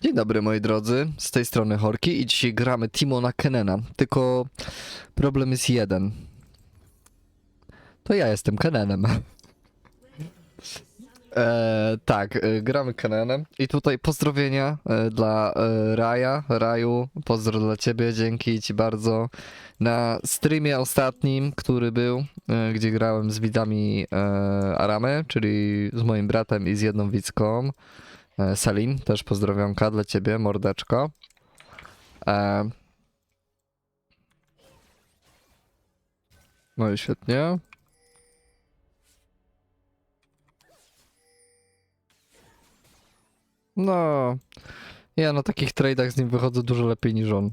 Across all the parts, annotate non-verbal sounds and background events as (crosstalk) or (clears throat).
Dzień dobry moi drodzy, z tej strony Horki i dzisiaj gramy Timona Kenena, tylko problem jest jeden. To ja jestem Kenenem. E, tak, e, gramy Kenenem i tutaj pozdrowienia e, dla e, Raja, Raju, pozdro dla ciebie, dzięki ci bardzo. Na streamie ostatnim, który był, e, gdzie grałem z widzami e, czyli z moim bratem i z jedną widzką, Selin, też pozdrowionka dla ciebie, mordeczko. E... No i świetnie. No, ja na takich tradeach z nim wychodzę dużo lepiej niż on.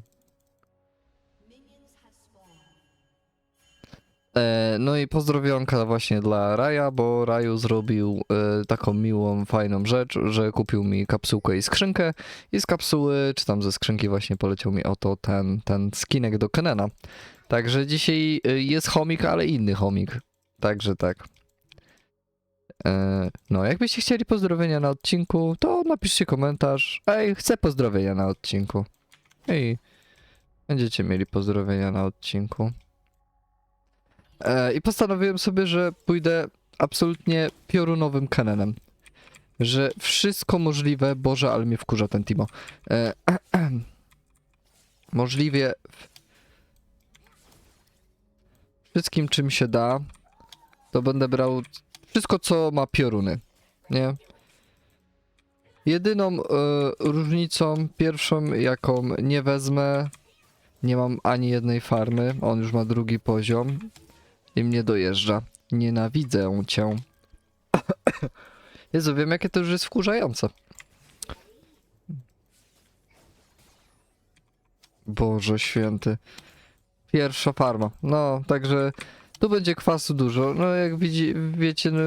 No i pozdrowionka właśnie dla Raja, bo Raju zrobił e, taką miłą, fajną rzecz, że kupił mi kapsułkę i skrzynkę i z kapsuły, czy tam ze skrzynki właśnie poleciał mi oto ten, ten skinek do Kenena. Także dzisiaj e, jest chomik, ale inny chomik. Także tak. E, no, jakbyście chcieli pozdrowienia na odcinku, to napiszcie komentarz. Ej, chcę pozdrowienia na odcinku. I będziecie mieli pozdrowienia na odcinku. E, I postanowiłem sobie, że pójdę absolutnie piorunowym Kenenem. Że wszystko możliwe, Boże, ale mnie wkurza ten Timo. E, (clears throat) możliwie wszystkim czym się da, to będę brał wszystko co ma pioruny, nie? Jedyną e, różnicą, pierwszą jaką nie wezmę, nie mam ani jednej farmy, on już ma drugi poziom, i mnie dojeżdża. Nienawidzę cię. (coughs) Jezu, wiem jakie to już jest wkurzające. Boże święty. Pierwsza farma. No, także tu będzie kwasu dużo. No, jak widzi, wiecie, no...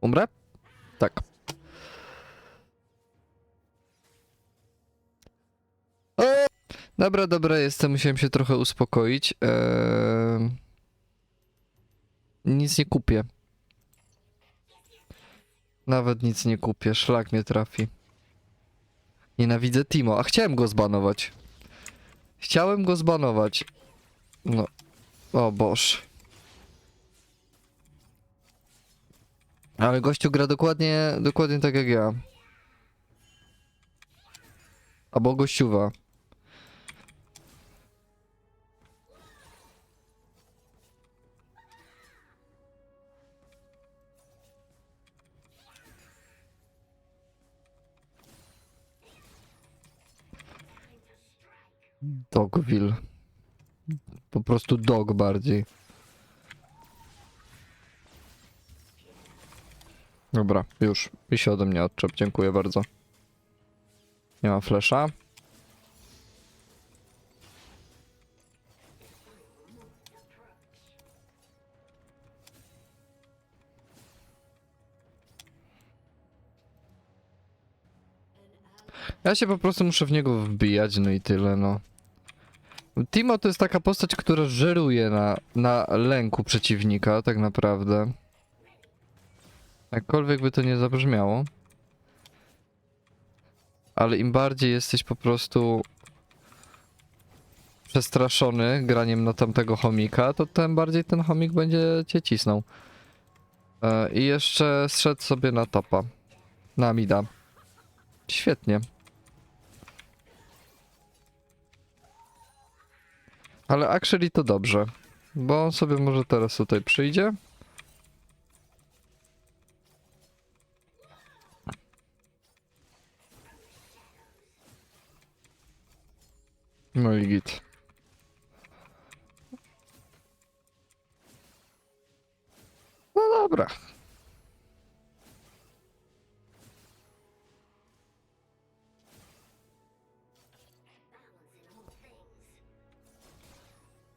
Umrę? Tak. O! Dobra, dobra, jestem. Musiałem się trochę uspokoić. Eee... Nic nie kupię. Nawet nic nie kupię. Szlak mnie trafi. Nienawidzę Timo. A chciałem go zbanować. Chciałem go zbanować. No. O Boż. Ale gościu gra dokładnie, dokładnie tak jak ja. Albo gościuwa. Dogville. Po prostu dog bardziej. Dobra, już. I się ode mnie odczep, dziękuję bardzo. Nie ma flesza. Ja się po prostu muszę w niego wbijać, no i tyle, no. Timo to jest taka postać, która żeruje na, na lęku przeciwnika, tak naprawdę. Jakkolwiek by to nie zabrzmiało. Ale im bardziej jesteś po prostu przestraszony graniem na tamtego chomika, to tym bardziej ten chomik będzie cię cisnął. E, I jeszcze zszedł sobie na topa. Na mida. Świetnie. Ale actually to dobrze. Bo on sobie może teraz tutaj przyjdzie. No i git. No dobra.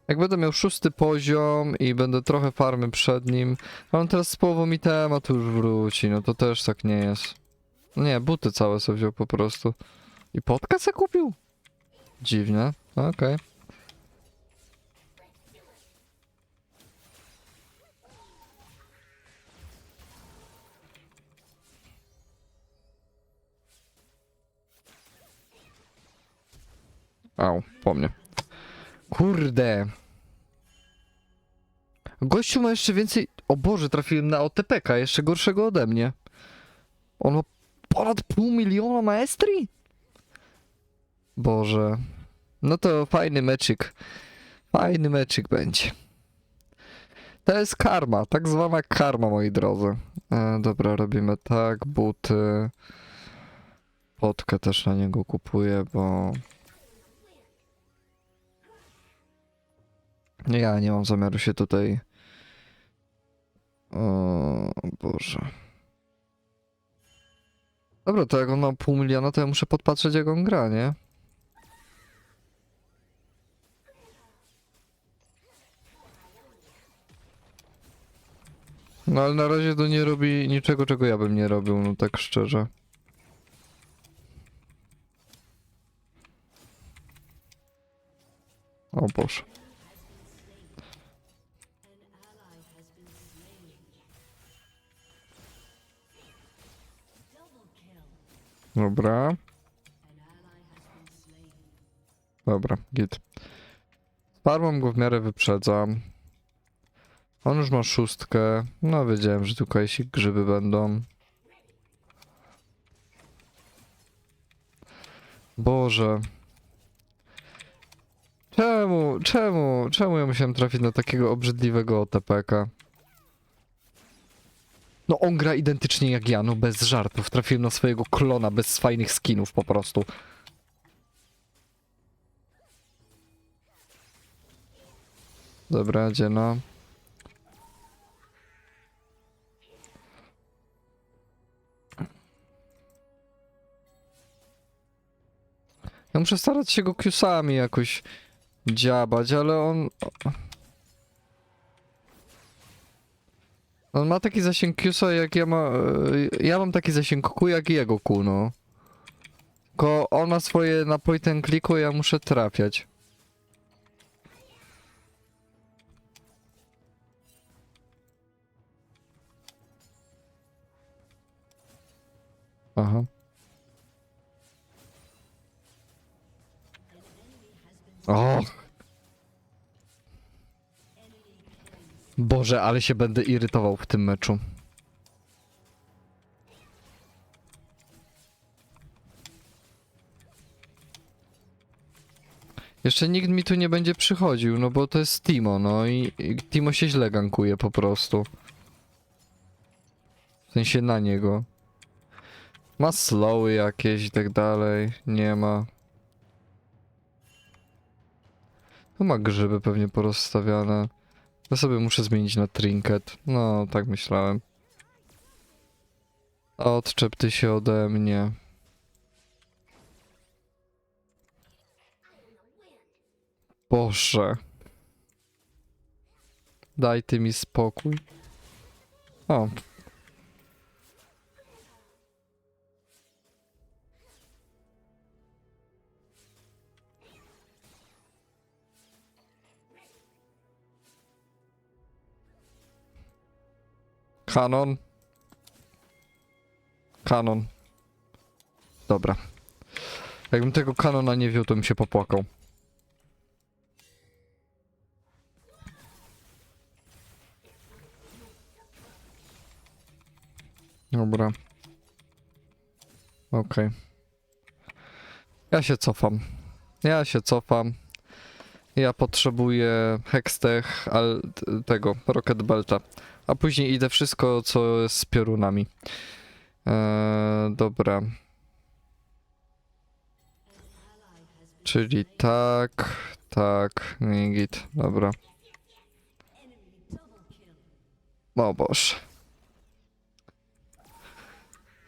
Jak będę miał szósty poziom i będę trochę farmy przed nim, a teraz z połową mi temat już wróci, no to też tak nie jest. No Nie, buty całe sobie wziął po prostu. I podkę se kupił? Dziwne. Okej. Okay. Au, po mnie. Kurde. Gościu ma jeszcze więcej... O Boże, trafiłem na otp jeszcze gorszego ode mnie. On ma ponad pół miliona maestri. Boże. No to fajny meczyk. Fajny meczyk będzie. To jest karma, tak zwana karma, moi drodzy. E, dobra, robimy tak, buty. Potkę też na niego kupuję, bo... Ja nie mam zamiaru się tutaj... O Boże. Dobra, to jak on ma pół miliona, to ja muszę podpatrzeć jak on gra, nie? No ale na razie to nie robi niczego, czego ja bym nie robił, no tak szczerze. O Boże. Dobra. Dobra, git. Farmą go w miarę wyprzedzam. On już ma szóstkę. No wiedziałem, że tutaj się grzyby będą. Boże. Czemu, czemu, czemu ja musiałem trafić na takiego obrzydliwego OTPK? No on gra identycznie jak ja, no bez żartów. Trafiłem na swojego klona bez fajnych skinów po prostu. Dobra, gdzie no? Ja muszę starać się go Qsami jakoś dziabać, ale on... On ma taki zasięg Qsa jak ja ma... e, Ja mam taki zasięg Q jak jego Q, no. Tylko on ma swoje na point and ja muszę trafiać. Aha. Och. Boże, ale się będę irytował w tym meczu. Jeszcze nikt mi tu nie będzie przychodził, no bo to jest Timo, no i, i Timo się źle gankuje po prostu. W sensie na niego. Ma slowy jakieś i tak dalej. Nie ma. Tu ma grzyby pewnie porozstawiane. Ja sobie muszę zmienić na trinket. No, tak myślałem. Odczep ty się ode mnie. Boże. Daj ty mi spokój. O. Kanon. Kanon. Dobra. Jakbym tego kanona nie wziął, to bym się popłakał. Dobra. Okej. Ja się cofam. Ja się cofam. Ja potrzebuję Hextech, al tego, Rocket Belta. A później idę wszystko, co jest z piorunami. Eee, dobra. Czyli tak, tak, no i git, dobra. O Boże.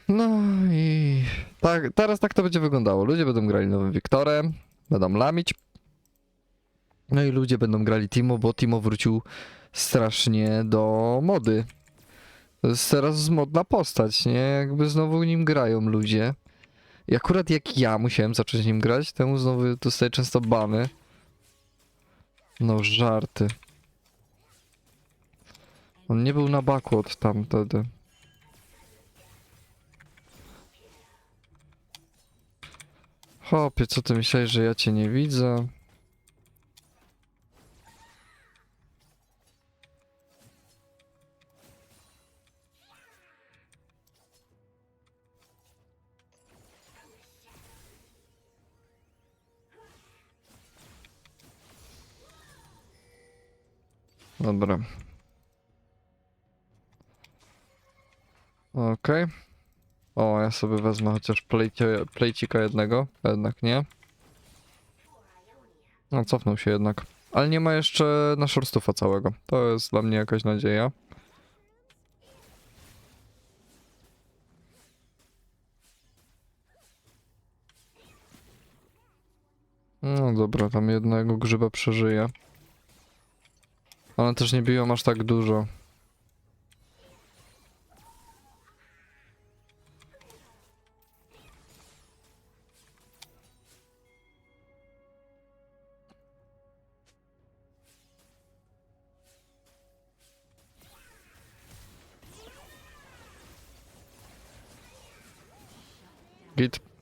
No i tak, teraz tak to będzie wyglądało. Ludzie będą grali nowym Wiktorem, będą lamić. No i ludzie będą grali Timo, bo Timo wrócił strasznie do mody. To jest teraz modna postać, nie? Jakby znowu nim grają ludzie. I akurat jak ja musiałem zacząć nim grać, temu znowu dostaję często bany. No żarty. On nie był na baku od tamtedy. Chłopie, co ty myślałeś, że ja cię nie widzę? Dobra. Okej. O, ja sobie wezmę chociaż plejcie, plejcika jednego, a jednak nie. No, cofnął się jednak. Ale nie ma jeszcze na całego. To jest dla mnie jakaś nadzieja. No dobra, tam jednego grzyba przeżyje. One też nie biją aż tak dużo. Git.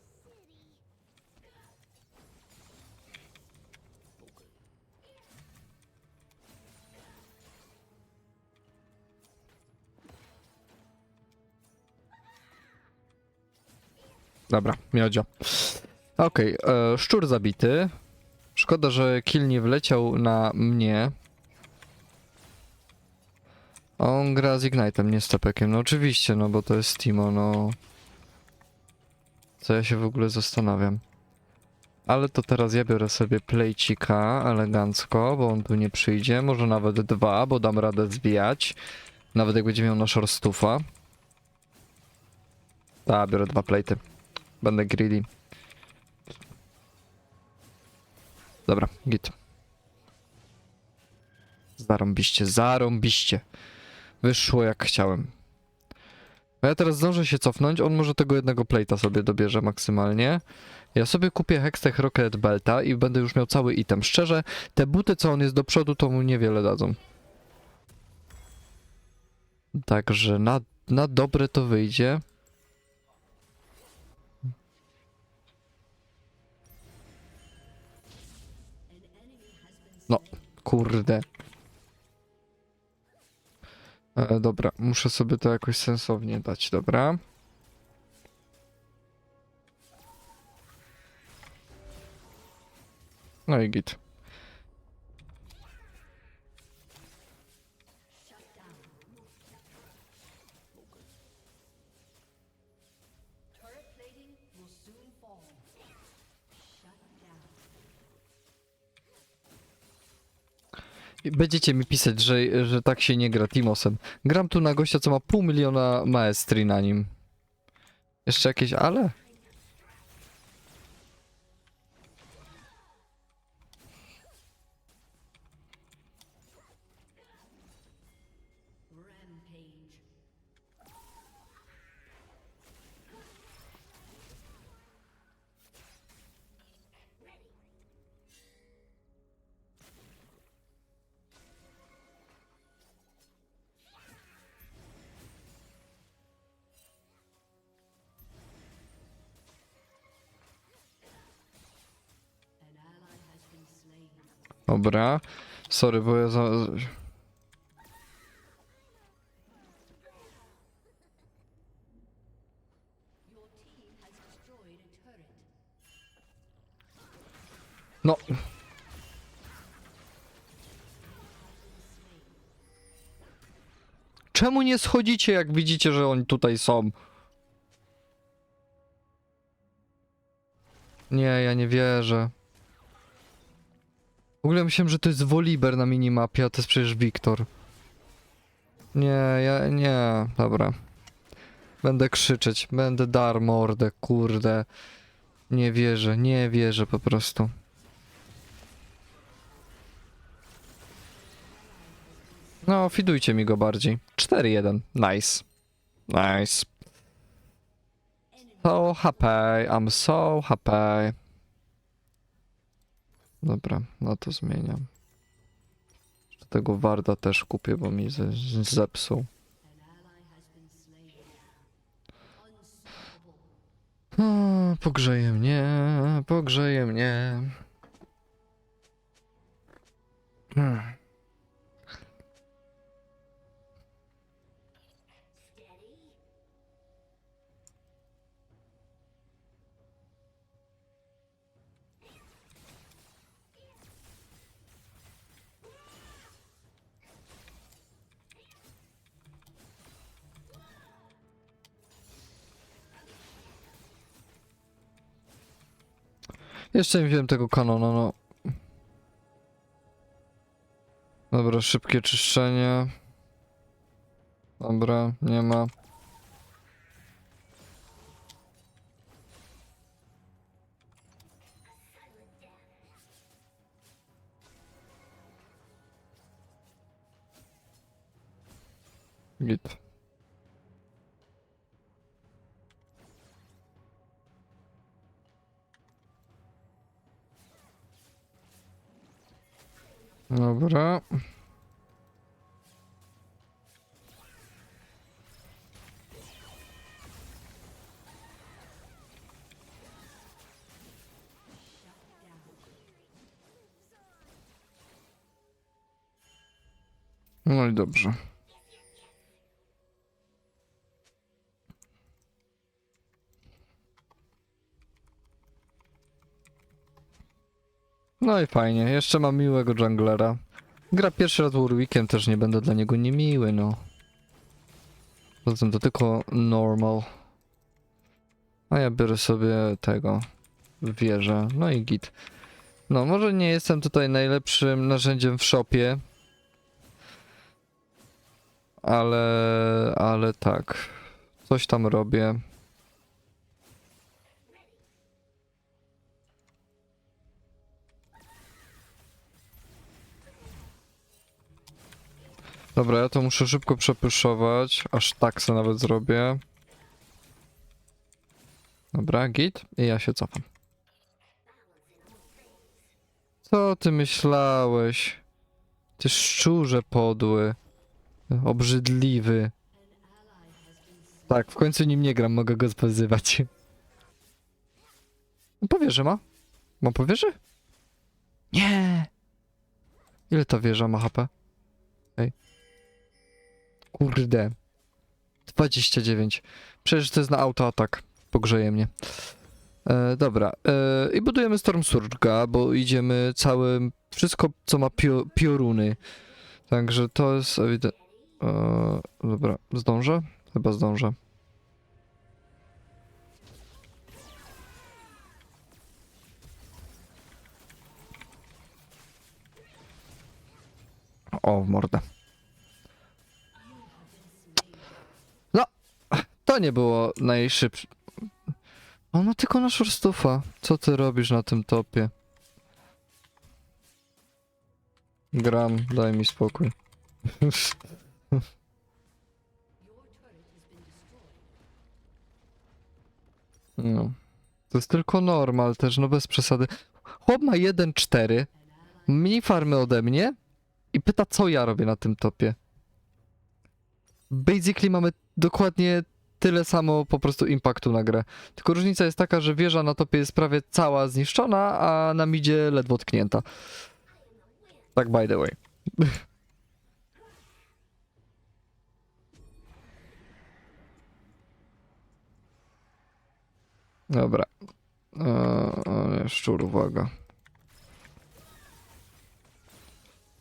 Dobra, miodzio. Okej, e, szczur zabity. Szkoda, że kill nie wleciał na mnie. On gra z Ignite'em, nie z Tepekiem. No oczywiście, no bo to jest Timo, no. Co ja się w ogóle zastanawiam. Ale to teraz ja biorę sobie plejcika elegancko, bo on tu nie przyjdzie. Może nawet dwa, bo dam radę zbijać. Nawet jak będzie miał na szorstufa. Tak, biorę dwa plejty. Będę greedy. Dobra, git. Zarąbiście, zarąbiście. Wyszło jak chciałem. A ja teraz zdążę się cofnąć, on może tego jednego plate'a sobie dobierze maksymalnie. Ja sobie kupię Hextech Rocket Belta i będę już miał cały item. Szczerze, te buty co on jest do przodu to mu niewiele dadzą. Także na, na dobre to wyjdzie. No, kurde. E, dobra, muszę sobie to jakoś sensownie dać, dobra. No i git. Będziecie mi pisać, że, że tak się nie gra Timosem. Gram tu na gościa, co ma pół miliona maestrii na nim. Jeszcze jakieś ale? Dobra. Sorry, bo ja za... No. Czemu nie schodzicie, jak widzicie, że oni tutaj są? Nie, ja nie wierzę. W ogóle myślałem, że to jest Woliber na minimapie, a to jest przecież Wiktor. Nie, ja nie, dobra. Będę krzyczeć, będę dar mordę, kurde. Nie wierzę, nie wierzę po prostu. No, fidujcie mi go bardziej. 4-1, nice. Nice. So happy, I'm so happy. Dobra, no to zmieniam. Tego Warda też kupię, bo mi zepsuł. Hmm. pogrzeje mnie, pogrzeje mnie. Hmm. Jeszcze nie wziąłem tego kanona, no. Dobra, szybkie czyszczenie. Dobra, nie ma. Git. Dobra. No i dobrze. No i fajnie, jeszcze mam miłego junglera. Gra pierwszy raz Warwickiem, też nie będę dla niego niemiły, no. Poza tym to tylko normal. A ja biorę sobie tego, wieżę, no i git. No, może nie jestem tutaj najlepszym narzędziem w shopie. Ale, ale tak. Coś tam robię. Dobra, ja to muszę szybko przepyszować, aż tak se nawet zrobię. Dobra, git. I ja się cofam. Co ty myślałeś? Ty szczurze podły. Obrzydliwy. Tak, w końcu nim nie gram, mogę go spozywać. Powierzy ma? Ma powierzy? Nie! Ile ta wieża ma HP? Kurde. 29. Przecież to jest na autoatak. Pogrzeje mnie. E, dobra. E, I budujemy Storm Surge'a, bo idziemy całym... Wszystko, co ma pio, pioruny. Także to jest dobra. Zdążę? Chyba zdążę. O, mordę. To nie było najszybsze. Ono tylko na szorstufa. Co ty robisz na tym topie? Gram, daj mi spokój. (laughs) No. To jest tylko normal też, no bez przesady. Chłop ma 1-4, mniej farmy ode mnie i pyta, co ja robię na tym topie. Basically mamy dokładnie tyle samo po prostu impaktu na grę. Tylko różnica jest taka, że wieża na topie jest prawie cała zniszczona, a na midzie ledwo tknięta. Tak by the way. (laughs) Dobra. Eee, szczur, uwaga.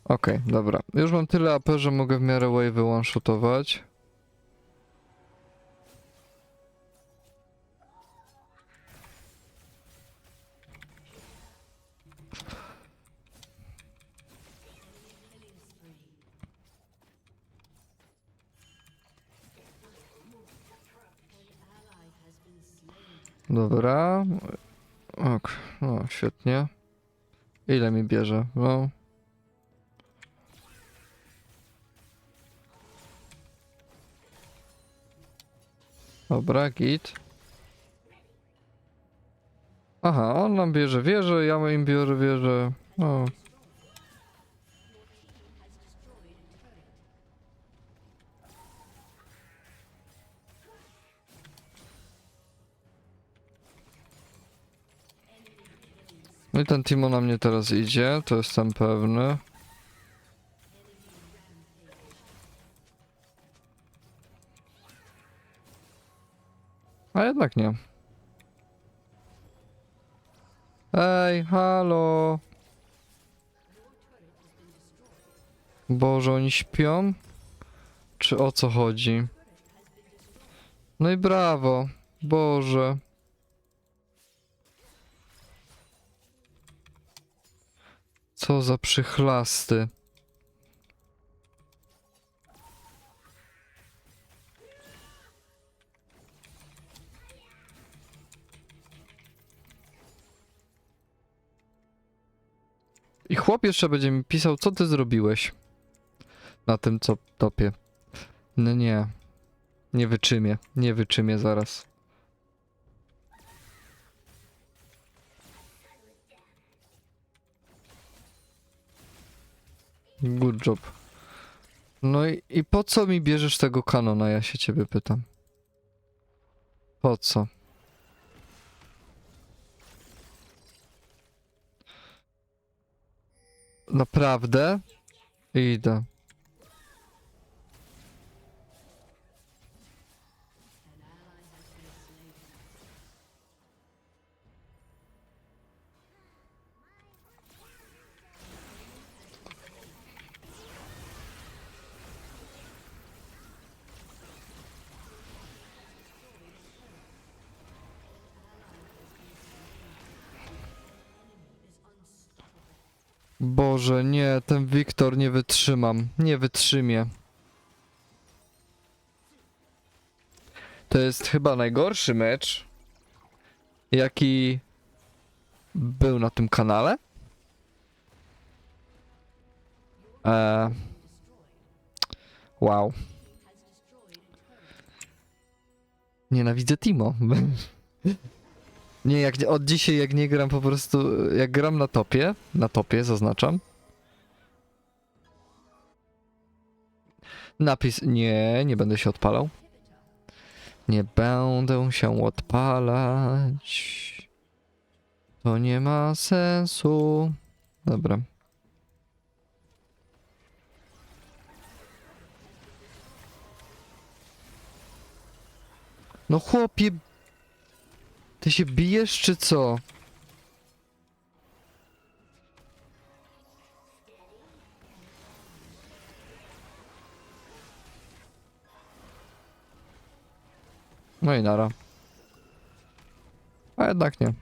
Okej, dobra. Już mam tyle AP, że mogę w miarę wave'y one-shotować. Dobra. Ok, no świetnie. Ile mi bierze? No. Dobra, git. Aha, on nam bierze wieżę, ja im biorę wieżę. No. No i ten Timo na mnie teraz idzie, to jestem pewny. A jednak nie. Ej, halo. Boże, oni śpią? Czy o co chodzi? No i brawo. Boże. Co za przychlasty. I chłop jeszcze będzie mi pisał, co ty zrobiłeś na tym co topie. No nie. Nie wyczymię, nie wyczymię zaraz. Good job. No i, i po co mi bierzesz tego kanona, ja się ciebie pytam. Po co? Naprawdę? Idę. Boże, nie, ten Wiktor nie wytrzymam. Nie wytrzymie. To jest chyba najgorszy mecz, jaki był na tym kanale. Eee. Wow. Nienawidzę Timo. (laughs) Nie, jak od dzisiaj jak nie gram po prostu, jak gram na topie, na topie zaznaczam. Napis, nie, nie będę się odpalał. Nie będę się odpalać. To nie ma sensu. Dobra. No chłopie, ty się bijesz czy co? No i nara. A jednak nie.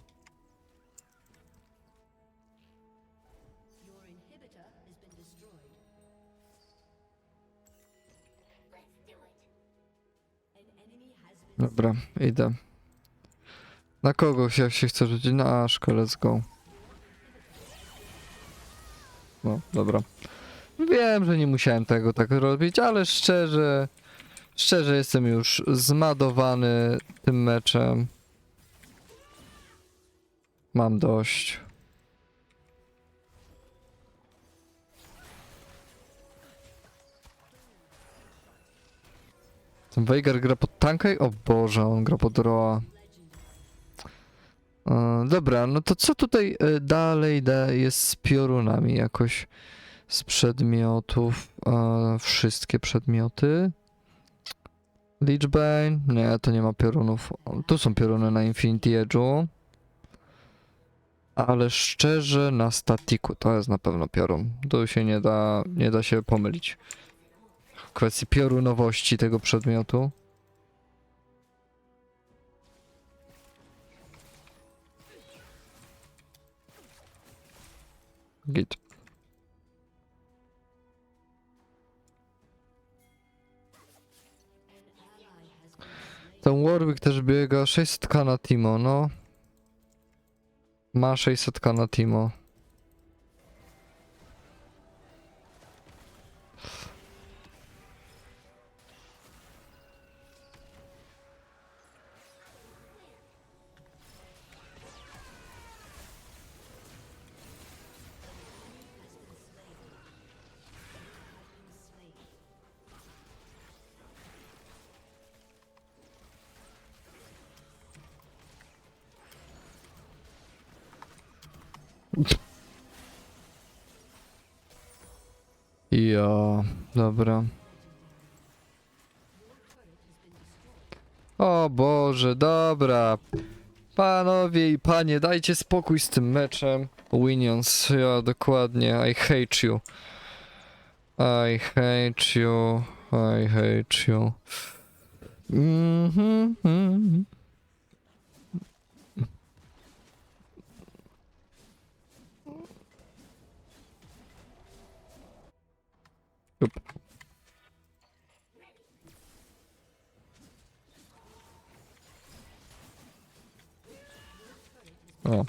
Dobra, idę. Na kogo się, się chce rzucić? Na Aszkę, let's go. No, dobra. Wiem, że nie musiałem tego tak robić, ale szczerze, szczerze jestem już zmadowany tym meczem. Mam dość. Ten Veigar gra pod tankę? O Boże, on gra pod Roa. Dobra, no to co tutaj e, dalej da, jest z piorunami jakoś z przedmiotów? E, wszystkie przedmioty? Lichbane? Nie, to nie ma piorunów. Tu są pioruny na Infinity Edge'u. Ale szczerze na statiku to jest na pewno piorun. Tu się nie da, nie da się pomylić. W kwestii piorunowości tego przedmiotu. Git. Ten Warwick też biega 600k na Timo, no. Ma 600k na Timo. Ja, dobra. O Boże, dobra. Panowie i panie, dajcie spokój z tym meczem. Winions, ja dokładnie. I hate you. I hate you. I hate you. Mhm. mhm. Jup. O.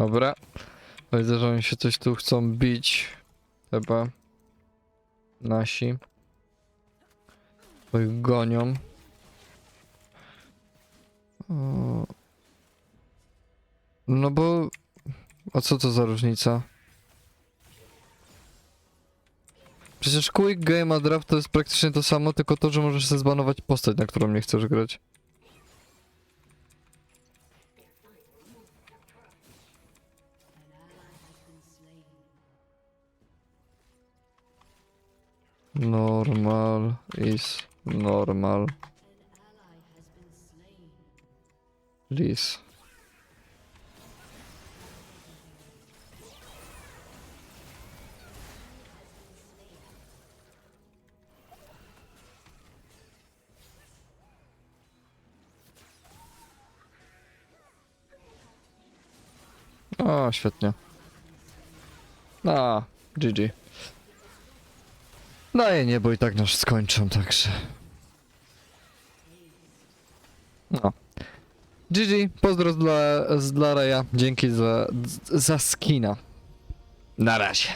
Dobra. Widzę, że oni się coś tu chcą bić. Chyba. Nasi. Bo ich gonią. No bo... A co to za różnica? Przecież Quick Game a Draft to jest praktycznie to samo, tylko to, że możesz sobie zbanować postać, na którą nie chcesz grać. Normal is normal. Please. O, świetnie. A, GG. Daję nie, bo i tak nas skończą, także. No. GG, pozdro dla, dla Reja. Dzięki za, za skina. Na razie.